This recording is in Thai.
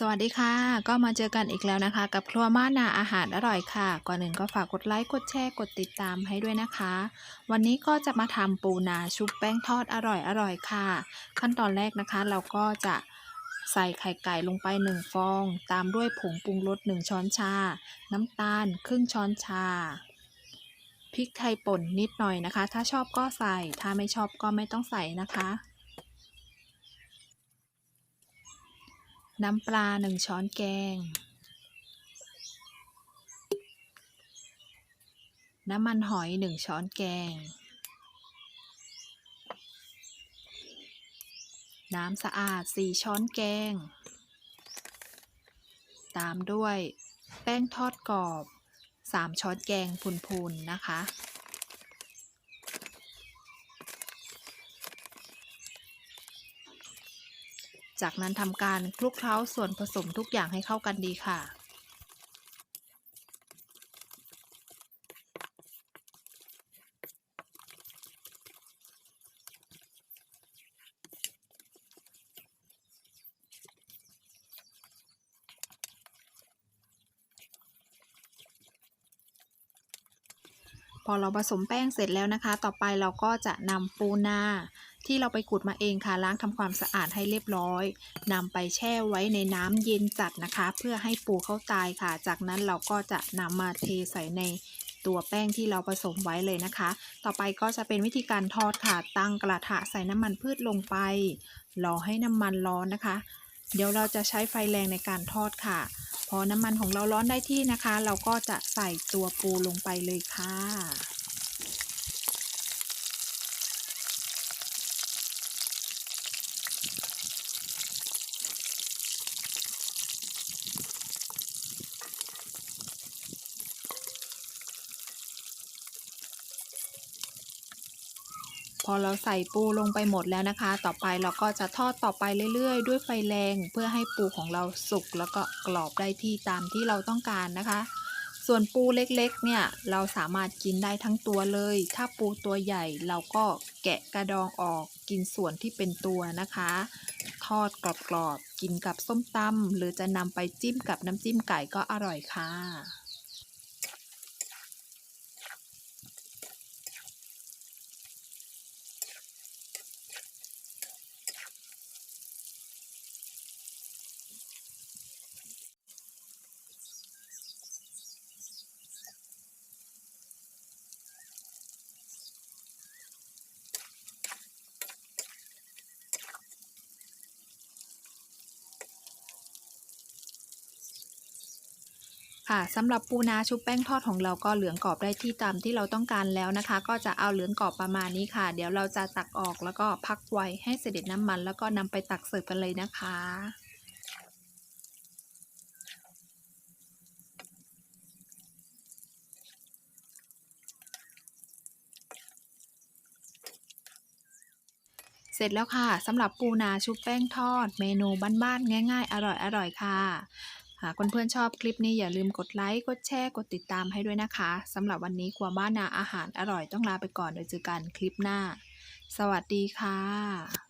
สวัสดีค่ะ ก็มาเจอกันอีกแล้วนะคะ กับครัวม่านาอาหารอร่อยค่ะ ก่อนหนึ่งก็ฝากกดไลค์ กดแชร์ กดติดตามให้ด้วยนะคะ วันนี้ก็จะมาทำปูนาชุบแป้งทอดอร่อยอร่อยค่ะ ขั้นตอนแรกนะคะ เราก็จะใส่ไข่ไก่ลงไป 1 ฟอง ตามด้วยผงปรุงรส 1 ช้อนชา น้ำตาลครึ่งช้อนชา พริกไทยป่นนิดหน่อยนะคะ ถ้าชอบก็ใส่ ถ้าไม่ชอบก็ไม่ต้องใส่นะคะ น้ำปลา1ช้อนแกง น้ำมันหอย1ช้อนแกง น้ำสะอาด4ช้อนแกง ตามด้วยแป้งทอดกรอบ3ช้อนแกงพูนๆนะคะ จากนั้นทำการคลุกเคล้าส่วนผสมทุกอย่างให้เข้ากันดีค่ะ พอเราผสมแป้งเสร็จแล้วนะคะ ต่อไปเราก็จะนำปูนาที่เราไปขูดมาเองค่ะล้างทำความสะอาดให้เรียบร้อยนำไปแช่ไว้ในน้ำเย็นจัดนะคะ เพื่อให้ปูเข้าตายค่ะ จากนั้นเราก็จะนำมาเทใส่ในตัวแป้งที่เราผสมไว้เลยนะคะ ต่อไปก็จะเป็นวิธีการทอดค่ะ ตั้งกระทะใส่น้ำมันพืชลงไป รอให้น้ำมันร้อนนะคะ เดี๋ยวเราจะใช้ไฟแรงในการทอดค่ะ พอน้ำมันของเราร้อนได้ที่นะคะ เราก็จะใส่ตัวปูลงไปเลยค่ะ อเราใส่ปูลงไปหมดแล้วนะคะ ต่อไปเราก็จะทอดต่อไปเรื่อยๆ ด้วยไฟแรงเพื่อให้ปูของเราสุกแล้วก็กรอบได้ที่ตามที่เราต้องการนะคะ ส่วนปูเล็กๆ เนี่ยเราสามารถกินได้ทั้งตัวเลย ถ้าปูตัวใหญ่เราก็แกะกระดองออกกินส่วนที่เป็นตัวนะคะ ทอดกรอบๆกินกับส้มตำหรือจะนำไปจิ้มกับน้ำจิ้มไก่ก็อร่อยค่ะ ค่ะสำหรับปูนาชุบแป้งทอดของเราก็เหลืองกรอบได้ที่ตามที่เราต้องการแล้วนะคะ ก็จะเอาเหลืองกรอบประมาณนี้ค่ะ เดี๋ยวเราจะตักออกแล้วก็พักไว้ให้เสด็จน้ำมัน แล้วก็นำไปตักเสิร์ฟกันเลยนะคะเสร็จแล้วค่ะสำหรับปูนาชุบแป้งทอด เมนูบ้านๆง่าย ๆ อร่อยๆค่ะ หากเพื่อนๆชอบคลิปนี้อย่าลืมกดไลค์ กดแชร์ กดติดตามให้ด้วยนะคะสำหรับวันนี้ครัวบ้านนาอาหารอร่อยต้องลาไปก่อนโดยเจอกันคลิปหน้า สวัสดีค่ะ